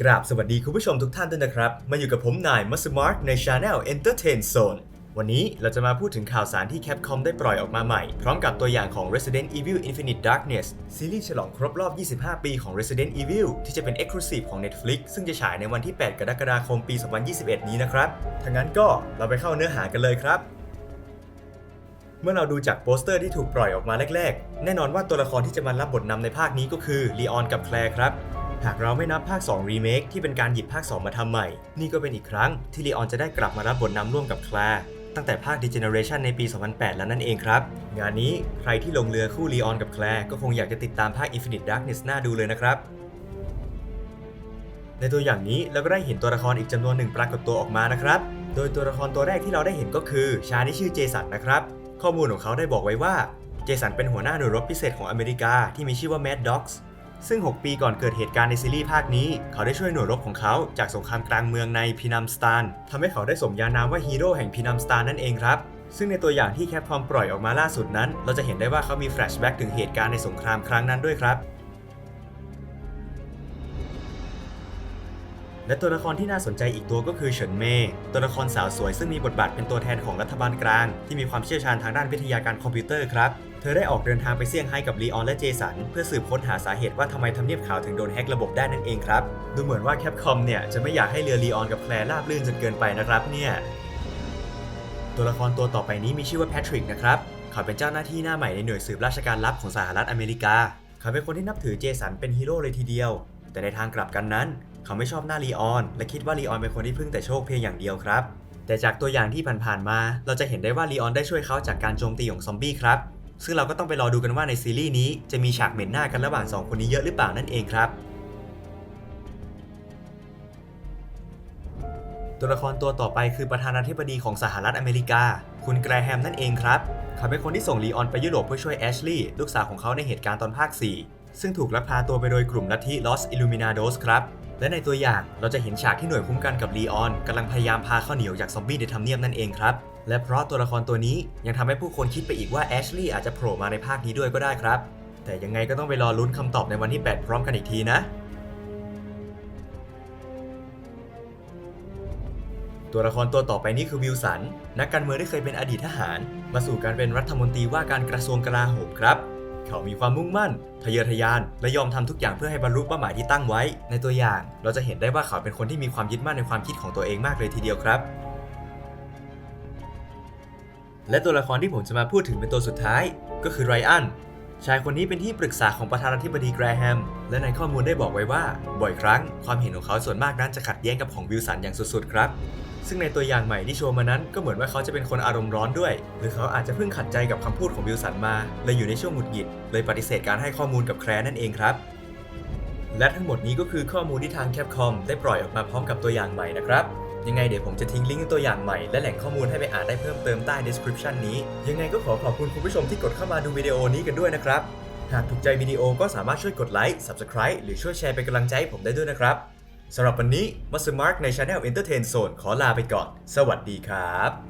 กราบสวัสดีคุณผู้ชมทุกท่านด้วยนะครับ มาอยู่กับผมนายมัสมาร์กใน Channel Entertain Zone วันนี้เราจะมาพูดถึงข่าวสารที่ Capcom ได้ปล่อยออกมาใหม่ พร้อมกับตัวอย่างของ Resident Evil Infinite Darkness ซีรีส์ฉลองครบรอบ 25 ปีของ Resident Evil ที่จะเป็น Exclusive ของ Netflix ซึ่งจะฉายในวันที่ 8 กรกฎาคมปี 2021 นี้นะครับถ้างั้นก็เราไปเข้าเนื้อหากันเลยครับเมื่อเราดูจากโปสเตอร์ที่ถูกปล่อยออกมาแรก ๆ แน่นอนว่าตัวละครที่จะมารับบทนำในภาคนี้ก็คือลีออนกับแคลร์ครับ หากเราไม่นับภาค 2 รีเมคที่เป็นการหยิบภาค 2 มาทำใหม่ นี่ก็เป็นอีกครั้งที่ลีออนจะได้กลับมารับบทนำร่วมกับแคลร์ตั้งแต่ภาค Degeneration ในปี 2008 แล้วนั่นเองครับ งานนี้ใครที่ลงเรือคู่ลีออนกับแคลร์ก็คงอยากจะติดตามภาค Infinite Darkness น่าดูเลยนะครับ ในตัวอย่างนี้เราก็ได้เห็นตัวละครอีกจำนวนหนึ่งปรากฏตัวออกมานะครับ โดยตัวละครตัวแรกที่เราได้เห็นก็คือ ชายที่ชื่อเจสันนะครับ ข้อมูลของเขาได้บอกไว้ว่า เจสันเป็นหัวหน้าหน่วยรบพิเศษของอเมริกาที่มีชื่อว่า Mad Dogs ซึ่ง 6 ปีก่อนเกิดเหตุการณ์ในซีรีส์ภาคนี้ เขาได้ช่วยหน่วยรบของเขาจากสงครามกลางเมืองในพินัมสตานทำให้เขาได้สมญานามว่าฮีโร่แห่งพินัมสตานนั่นเองครับซึ่งในตัวอย่างที่แคปคอมปล่อยออกมาล่าสุดนั้น เราจะเห็นได้ว่าเขามีแฟลชแบ็กถึงเหตุการณ์ในสงครามครั้งนั้นด้วยครับ และตัวละครที่น่าสนใจอีกตัวก็คือเฉินเมย์ตัวละครสาวสวยซึ่งมีบทบาทเป็นตัวแทนของรัฐบาลกลาง ที่มีความเชี่ยวชาญทางด้านวิทยาการคอมพิวเตอร์ครับเธอได้ออกเดินทางไปเซี่ยงไฮ้กับลีออนและเจสัน เพื่อสืบค้นหาสาเหตุว่าทำไมทำเนียบขาวถึงโดนแฮ็กระบบได้นั่นเองครับ ดูเหมือนว่าแคปคอมเนี่ย จะไม่อยากให้เรือลีออนกับแคลร์ราบลื่นจนเกินไปนะครับเนี่ย ตัวละครตัวต่อไปนี้มีชื่อว่าแพทริกนะครับ เขาเป็นเจ้าหน้าที่หน้าใหม่ในหน่วยสืบราชการลับของสหรัฐอเมริกา เขาเป็นคนที่นับถือเจสันเป็นฮีโร่เลยทีเดียว แต่ในทางกลับกันนั้น เขาไม่ชอบหน้าลีออน และคิดว่าลีออนเป็นคนที่พึ่งแต่โชคเพียงอย่างเดียวครับ แต่จากตัวอย่างที่ผ่านๆมา เราจะเห็นได้ว่าลีออนได้ช่วยเขาจากการโจมตีของซอมบี้ครับ ซึ่งเราก็ต้องไปรอดูกันว่าในซีรีส์นี้จะมีฉากเหม็นหน้ากันระหว่างสองคนนี้เยอะหรือเปล่านั่นเองครับตัวละครตัวต่อไปคือประธานาธิบดีของสหรัฐอเมริกา คุณแกรแฮมนั่นเองครับ เขาเป็นคนที่ส่งลีออนไปยุโรปเพื่อช่วยแอชลีย์ลูกสาวของเขาในเหตุการณ์ตอนภาค 4 ซึ่งถูกลักพาตัวไปโดยกลุ่มลัทธิ Los Illuminados ครับ และในตัวอย่างเราจะเห็นฉากที่หน่วยคุ้มกันกับลีออนกำลังพยายามพาข้าวเหนียวจากซอมบี้ในทำเนียบนั่นเองครับ และเพราะตัวละครตัวนี้ยังทำให้ผู้คนคิดไปอีกว่าแอชลีย์อาจจะโผล่มาในภาคนี้ด้วยก็ได้ครับ แต่ยังไงก็ต้องไปรอลุ้นคำตอบในวันที่ 8 พร้อมกันอีกทีนะตัวละครตัวต่อไปนี้คือวิลสัน นักการเมืองที่เคยเป็นอดีตทหาร มาสู่การเป็นรัฐมนตรีว่าการกระทรวงกลาโหมครับ เขามีความมุ่งมั่น ทะเยอทะยาน และยอมทำทุกอย่างเพื่อให้บรรลุเป้าหมายที่ตั้งไว้ ในตัวอย่าง เราจะเห็นได้ว่าเขาเป็นคนที่มีความยึดมั่นในความคิดของตัวเองมากเลยทีเดียวครับและตัวละครที่ผมจะมาพูดถึงเป็นตัวสุดท้าย ก็คือไรอันชายคนนี้เป็นที่ปรึกษาของประธานาธิบดีแกรแฮม และในข้อมูลได้บอกไว้ว่า บ่อยครั้ง ความเห็นของเขาส่วนมากนั้นจะขัดแย้งกับของวิลสันอย่างสุดๆครับ ซึ่งในตัวอย่างใหม่ที่โชว์มานั้นก็เหมือนว่าเขาจะเป็นคนอารมณ์ร้อนด้วย หรือเขาอาจจะเพิ่งขัดใจกับคำพูดของวิลสันมาเลยอยู่ในช่วงหงุดหงิด เลยปฏิเสธการให้ข้อมูลกับแคร์นั่นเองครับ และทั้งหมดนี้ก็คือข้อมูลที่ทางแคปคอมได้ปล่อยออกมาพร้อมกับตัวอย่างใหม่นะครับยังไงเดี๋ยวผมจะทิ้งลิงก์ตัวอย่างใหม่และแหล่งข้อมูลให้ไปอ่านได้เพิ่มเติมใต้ description นี้ ยังไงก็ขอขอบคุณคุณผู้ชมที่กดเข้ามาดูวิดีโอนี้กันด้วยนะครับ หากถูกใจวิดีโอก็สามารถช่วยกดไลค์ subscribe หรือช่วยแชร์เป็นกำลังใจให้ผมได้ด้วยนะครับ สำหรับวันนี้มัสมาร์กในช anel Entertain Zone ขอลาไปก่อน สวัสดีครับ